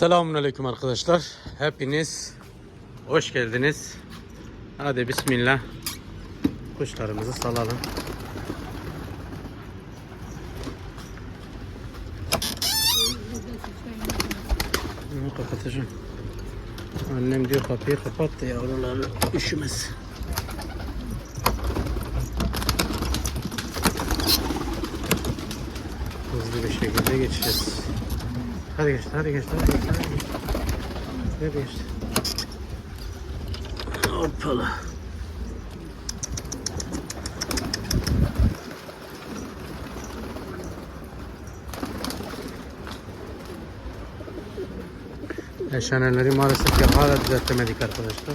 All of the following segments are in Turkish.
Selamünaleyküm arkadaşlar. Hepiniz hoş geldiniz. Hadi bismillah. Kuşlarımızı salalım. Bunu kapatacağım. Annem diyor kapıyı kapat da yavruları üşümez. Hızlı bir şekilde geçeceğiz. Hadi geçti, hadi geçti, hadi geçti, hadi geçti. Hoppala. Eşhaneleri maalesef ki hala düzeltemedik arkadaşlar.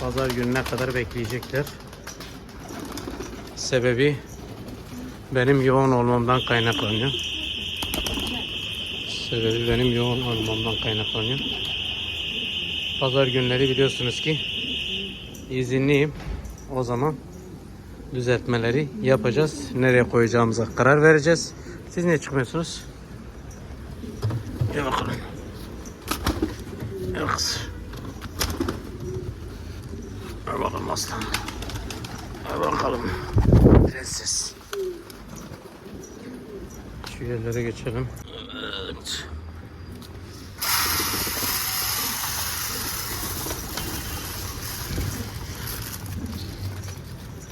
Pazar gününe kadar bekleyecekler. Sebebi benim yoğun olmamdan kaynaklanıyor. Sebebi benim yoğun olmamdan kaynaklanıyor. Pazar günleri biliyorsunuz ki izinliyim. O zaman düzeltmeleri yapacağız. Nereye koyacağımıza karar vereceğiz. Siz niye çıkmıyorsunuz? Gel bakalım. Gel kız. Gel bakalım aslan. Gel bakalım. Prenses. Şu yerlere geçelim. Evet.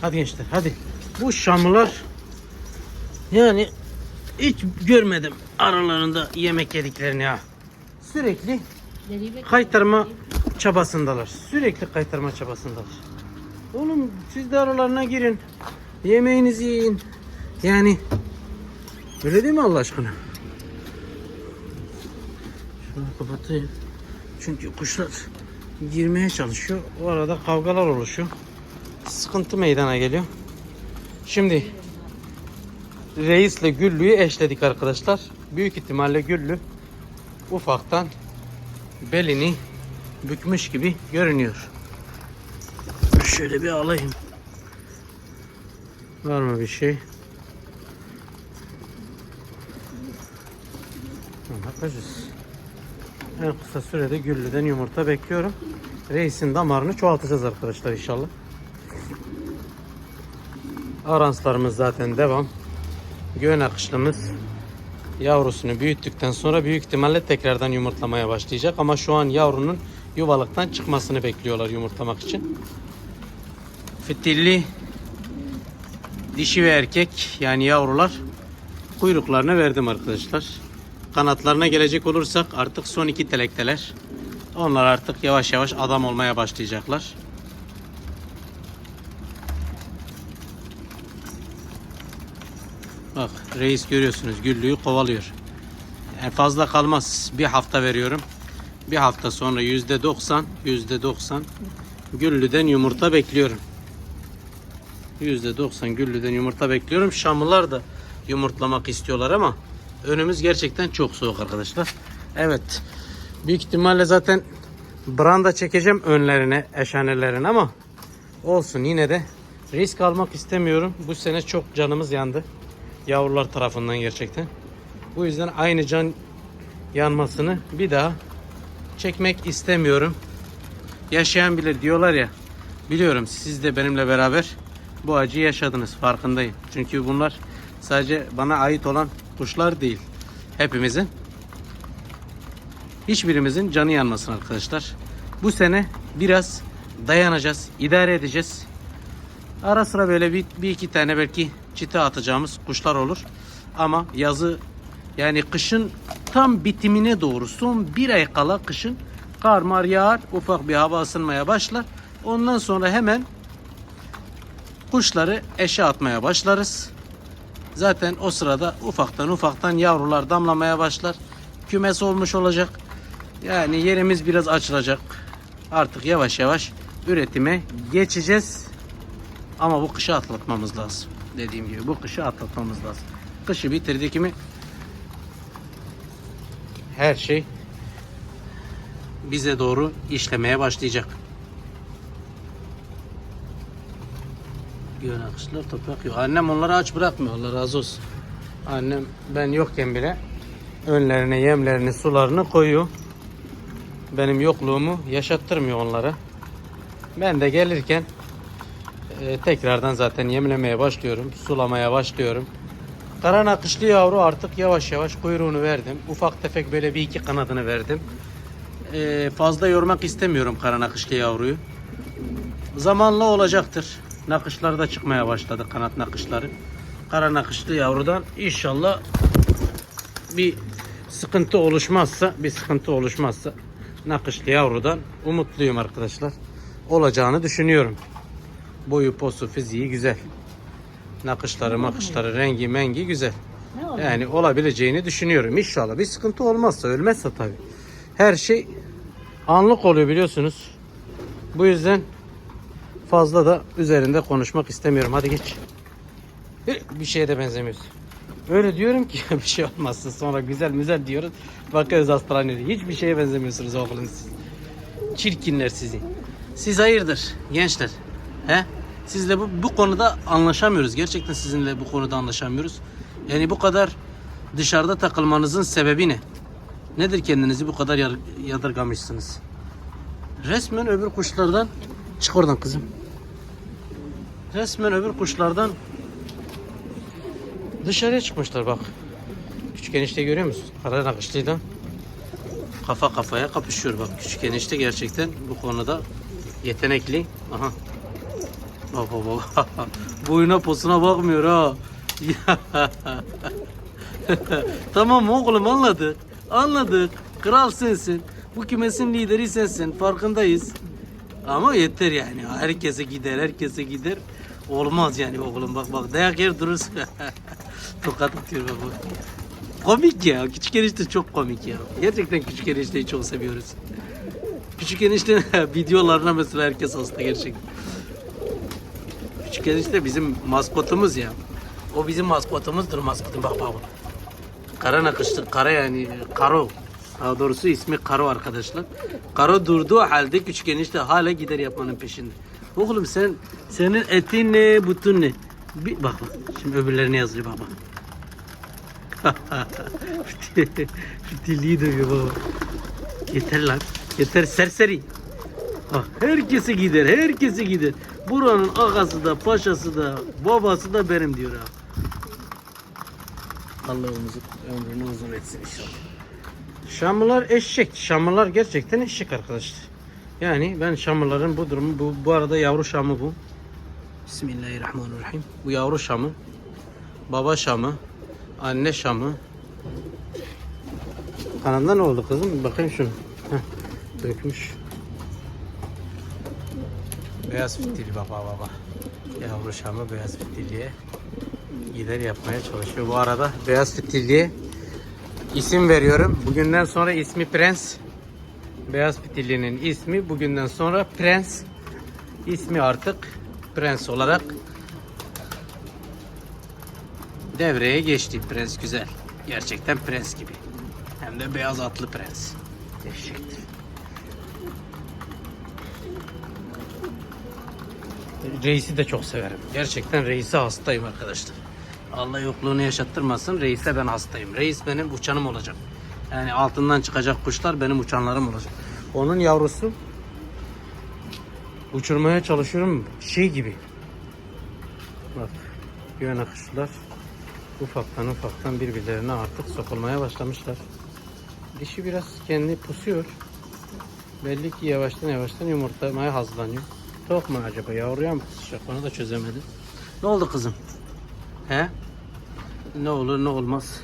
Hadi gençler hadi. Bu şamlar yani hiç görmedim aralarında yemek yediklerini ha. Sürekli kaytarma çabasındalar. Sürekli kaytarma çabasındalar. Oğlum siz de aralarına girin. Yemeğinizi yiyin. Yani öyle değil mi Allah aşkına? Şunu kapatayım. Çünkü kuşlar girmeye çalışıyor. O arada kavgalar oluşuyor. Sıkıntı meydana geliyor. Şimdi Reis'le Güllü'yü eşledik arkadaşlar. Büyük ihtimalle Güllü ufaktan belini bükmüş gibi görünüyor. Şöyle bir alayım. Var mı bir şey? Bakacağız. En kısa sürede Güllü'den yumurta bekliyorum. Reis'in damarını çoğaltacağız arkadaşlar inşallah. Aranslarımız zaten devam. Göğün akışlımız yavrusunu büyüttükten sonra büyük ihtimalle tekrardan yumurtlamaya başlayacak. Ama şu an yavrunun yuvalıktan çıkmasını bekliyorlar yumurtlamak için. Fitilli dişi ve erkek yani yavrular kuyruklarını verdim arkadaşlar. Kanatlarına gelecek olursak artık son iki telekteler. Onlar artık yavaş yavaş adam olmaya başlayacaklar. Bak reis görüyorsunuz güllüğü kovalıyor. Yani fazla kalmaz. Bir hafta veriyorum. Bir hafta sonra yüzde doksan, yüzde doksan güllüden yumurta bekliyorum. Yüzde doksan güllüden yumurta bekliyorum. Şamlılar da yumurtlamak istiyorlar ama önümüz gerçekten çok soğuk arkadaşlar. Evet. Büyük ihtimalle zaten branda çekeceğim önlerine, eşhanelerine ama olsun yine de risk almak istemiyorum. Bu sene çok canımız yandı. Yavrular tarafından gerçekten. Bu yüzden aynı can yanmasını bir daha çekmek istemiyorum. Yaşayan bilir diyorlar ya. Biliyorum siz de benimle beraber bu acıyı yaşadınız farkındayım. Çünkü bunlar sadece bana ait olan kuşlar değil. Hepimizin hiçbirimizin canı yanmasın arkadaşlar. Bu sene biraz dayanacağız, idare edeceğiz. Ara sıra böyle bir, bir iki tane belki çite atacağımız kuşlar olur. Ama yazı yani kışın tam bitimine doğru son bir ay kala kışın kar mar yağar ufak bir hava ısınmaya başlar. Ondan sonra hemen kuşları eşe atmaya başlarız. Zaten o sırada ufaktan ufaktan yavrular damlamaya başlar. Kümes olmuş olacak. Yani yerimiz biraz açılacak. Artık yavaş yavaş üretime geçeceğiz. Ama bu kışı atlatmamız lazım. Dediğim gibi bu kışı atlatmamız lazım. Kışı bitirdik mi her şey bize doğru işlemeye başlayacak. Göğün akışlar toprak yok. Annem onları aç bırakmıyor. Allah razı olsun. Annem ben yokken bile Önlerine yemlerini, sularını koyuyor. Benim yokluğumu yaşattırmıyor onlara. Ben de gelirken e, tekrardan zaten yemlemeye başlıyorum. Sulamaya başlıyorum. Kara nakışlı yavru artık yavaş yavaş kuyruğunu verdim. Ufak tefek böyle bir iki kanadını verdim. E, fazla yormak istemiyorum kara nakışlı yavruyu. Zamanla olacaktır. Nakışları da çıkmaya başladı kanat nakışları. Kara nakışlı yavrudan inşallah bir sıkıntı oluşmazsa, bir sıkıntı oluşmazsa nakışlı yavrudan umutluyum arkadaşlar. Olacağını düşünüyorum. Boyu, posu, fiziği güzel. Nakışları, makışları, rengi, mengi güzel. Yani olabileceğini düşünüyorum. İnşallah bir sıkıntı olmazsa, ölmezse tabii. Her şey anlık oluyor biliyorsunuz. Bu yüzden fazla da üzerinde konuşmak istemiyorum. Hadi geç. Bir şeye de benzemiyorsun. Öyle diyorum ki bir şey olmazsın. Sonra güzel güzel diyoruz. Bakıyoruz hastanede. Hiçbir şeye benzemiyorsunuz oğlum siz. Çirkinler sizi. Siz hayırdır gençler? He? Sizle bu, bu konuda anlaşamıyoruz. Gerçekten sizinle bu konuda anlaşamıyoruz. Yani bu kadar dışarıda takılmanızın sebebi ne? Nedir kendinizi bu kadar yadırgamışsınız? Resmen öbür kuşlardan çık oradan kızım. Resmen öbür kuşlardan dışarıya çıkmışlar bak. Küçük enişte görüyor musun? Kara nakışlıyla kafa kafaya kapışıyor bak. Küçük enişte gerçekten bu konuda yetenekli. Aha. Bak bak bak. Boyuna posuna bakmıyor ha. tamam oğlum anladık. Anladık. Kral sensin. Bu kümesin lideri sensin. Farkındayız. Ama yeter yani. Herkese gider, herkese gider. Olmaz yani oğlum bak bak. Dayak yer durursun. Tokat atıyor bak. Komik ya. Küçük enişte çok komik ya. Gerçekten küçük enişteyi çok seviyoruz. Küçük enişte videolarına mesela herkes hasta gerçekten. Küçük enişte bizim maskotumuz ya. O bizim maskotumuzdur maskotum. Bak bak. Kara nakışlı, kara yani karo. Daha doğrusu ismi Karo arkadaşlar. Karo durduğu halde küçük enişte hala gider yapmanın peşinde. Oğlum sen senin etin ne, butun ne? Bir, bak bak. Şimdi öbürlerine yazıyor bak bak. Diliyi dövüyor baba. Yeter lan. Yeter serseri. Bak herkesi gider, herkesi gider. Buranın ağası da, paşası da, babası da benim diyor ha. Allah'ımızın ömrünü uzun etsin inşallah. Şamlılar eşek. Şamlılar gerçekten eşek arkadaşlar. Yani ben Şamlıların bu durumu, bu, bu arada yavru Şamı bu. Bismillahirrahmanirrahim. Bu yavru Şamı. Baba Şamı. Anne Şamı. Kanında ne oldu kızım? Bakayım şunu. Heh, dökmüş. Beyaz fitili baba baba. Yavru Şamı beyaz fitiliye gider yapmaya çalışıyor. Bu arada beyaz fitilliye isim veriyorum. Bugünden sonra ismi Prens. Beyaz fitillinin ismi bugünden sonra Prens. İsmi artık Prens olarak devreye geçti. Prens güzel. Gerçekten prens gibi. Hem de beyaz atlı prens. Eşektir. Reis'i de çok severim. Gerçekten reise hastayım arkadaşlar. Allah yokluğunu yaşattırmasın. Reis'e ben hastayım. Reis benim uçanım olacak. Yani altından çıkacak kuşlar benim uçanlarım olacak. Onun yavrusu uçurmaya çalışıyorum şey gibi. Bak yön akışlar ufaktan ufaktan birbirlerine artık sokulmaya başlamışlar. Dişi biraz kendi pusuyor. Belli ki yavaştan yavaştan yumurtlamaya hazırlanıyor. Tok mu acaba? Yavruya mı pusacak? Onu da çözemedim. Ne oldu kızım? He? Ne olur ne olmaz.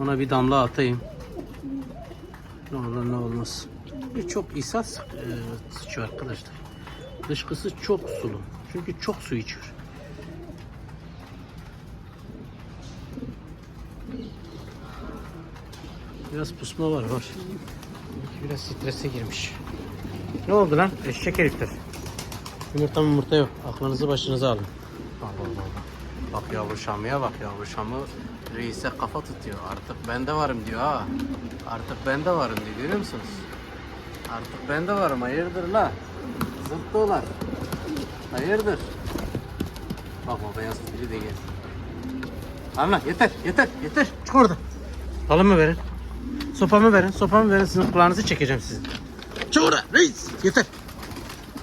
Ona bir damla atayım. Ne olur ne olmaz. Bir çok ishal sık- e, sıçıyor arkadaşlar. Dışkısı çok sulu. Çünkü çok su içiyor. Biraz pusma var var. Biraz strese girmiş. Ne oldu lan? Eşek herifler. Yumurta yumurta yok. Aklınızı başınıza alın. Bak bak bak. Bak yavru Şam'ya bak yavru Şam'ı reise kafa tutuyor. Artık ben de varım diyor ha. Artık ben de varım diyor. Görüyor musunuz? Artık ben de varım. Hayırdır la? Zırt dolar. Hayırdır? Bak bak beyaz fili de geldi. Anla yeter yeter yeter. Çık orada. Alın mı verin? Sopamı verin. Sopamı verin. Sizin kulağınızı çekeceğim sizin. Çık oraya reis. Yeter.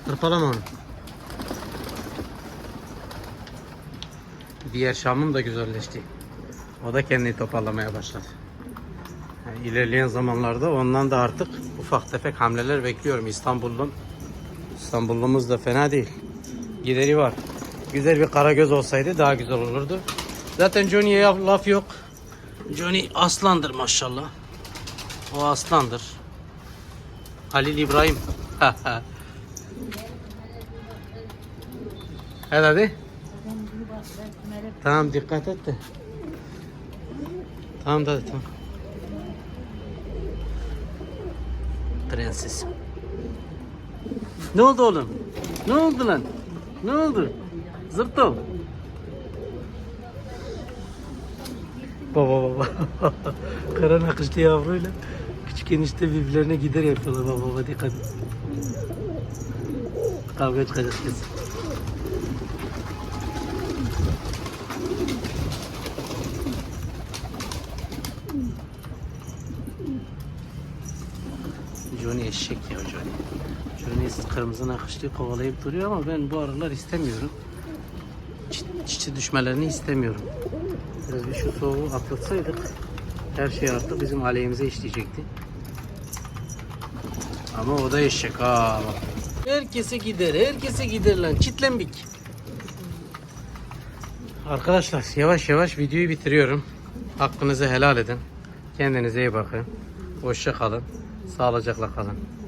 Hırpalama onu. Diğer Şam'ım da güzelleşti. O da kendini toparlamaya başladı. Yani ilerleyen zamanlarda ondan da artık ufak tefek hamleler bekliyorum. İstanbul'un İstanbullumuz da fena değil. Gideri var. Güzel bir karagöz olsaydı daha güzel olurdu. Zaten Johnny'ye laf yok. Johnny aslandır maşallah. O aslandır. Halil İbrahim. Hadi hadi. Tamam dikkat et de. Tamam da tamam. Prenses. Ne oldu oğlum? Ne oldu lan? Ne oldu? Zırtım. Baba baba. Kara nakışlı yavruyla küçük enişte birbirlerine gider yapıyorlar baba baba dikkat. Kavga çıkacak kesin. Johnny eşek ya Johnny. Johnny kırmızı nakışlıyı kovalayıp duruyor ama ben bu aralar istemiyorum. Çi- Çiçi düşmelerini istemiyorum. Biraz bir şu soğuğu atlatsaydık her şey artık bizim aleyhimize işleyecekti. Ama o da eşek ha. Herkese gider, herkese gider lan. Çitlembik. Arkadaşlar yavaş yavaş videoyu bitiriyorum. Hakkınızı helal edin. Kendinize iyi bakın. Hoşça kalın. Sağlıcakla kalın.